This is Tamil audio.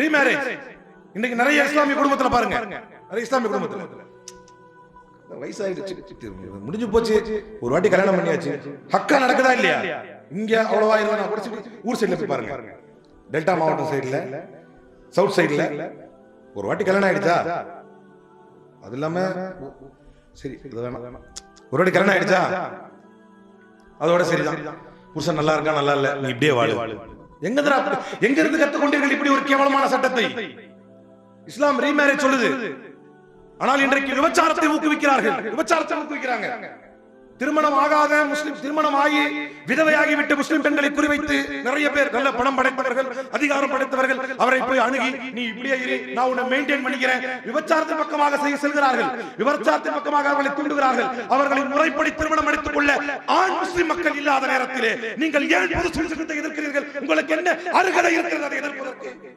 ரீமேரேஜ் இன்னைக்கு நிறைய இஸ்லாமிய குடும்பத்துல பாருங்க. நிறைய இஸ்லாமிய குடும்பத்துல. வயசாயிடுச்சு. முடிஞ்சு போச்சு. ஒரு வாட்டி கல்யாணம் பண்ணியாச்சு. ஹக்கா நடக்குதா இல்லையா? இங்க அவ்வளவா இல்லைன்னா ஊர் சைடுல போய் பாருங்க. டெல்டா மாவட்டம் சைடுல. சவுத் சைடுல. ஒரு வாட்டி கல்யாணம் ஆயிடுச்சா? அது இல்லாம சரி இது வேணாம். ஒரு வாட்டி கல்யாணம் ஆயிடுச்சா? அதோட சரிதான். புருஷன் நல்லா இருக்கா நல்லா இல்ல? நீ இப்படியே வாழு. எங்கதுடா எங்க இருந்து கத்துக்கொண்டீர்கள் இப்படி ஒரு கேவலமான சட்டத்தை? இஸ்லாம் ரீமேரேஜ் சொல்லுது. ஆனால் இன்றைக்கு விபச்சாரத்தை ஊக்குவிக்கிறார்கள். விபச்சாரத்தை ஊக்குவிக்கிறாங்க. திருமணம் ஆகாத முஸ்லிம் திருமணம் ஆகி விதவையாகி விட்டு முஸ்லிம் பெண்களை குறிவைத்து நிறைய பேர் நல்ல பணம் படைத்தவர்கள் அதிகாரம் படைத்தவர்கள் அவரை போய் அணுகி நீ இப்படியே இரு நான் உன்னை மெயின்டைன் பண்ணிக்கிறேன். விபச்சாரத்தின் பக்கமாக செய்ய செல்கிறார்கள். விபச்சாரத்தின் பக்கமாக அவர்களை தூண்டுகிறார்கள். அவர்களை முறைப்படி திருமணம் அடித்துக் கொள்ள ஆண் முஸ்லிம் மக்கள் இல்லாத நேரத்திலே நீங்கள் ஏன் பொது சுதந்திரத்தை எதிர்க்கிறீர்கள்? உங்களுக்கு என்ன அருகதை இருக்கிறது அதை எதிர்ப்பதற்கு?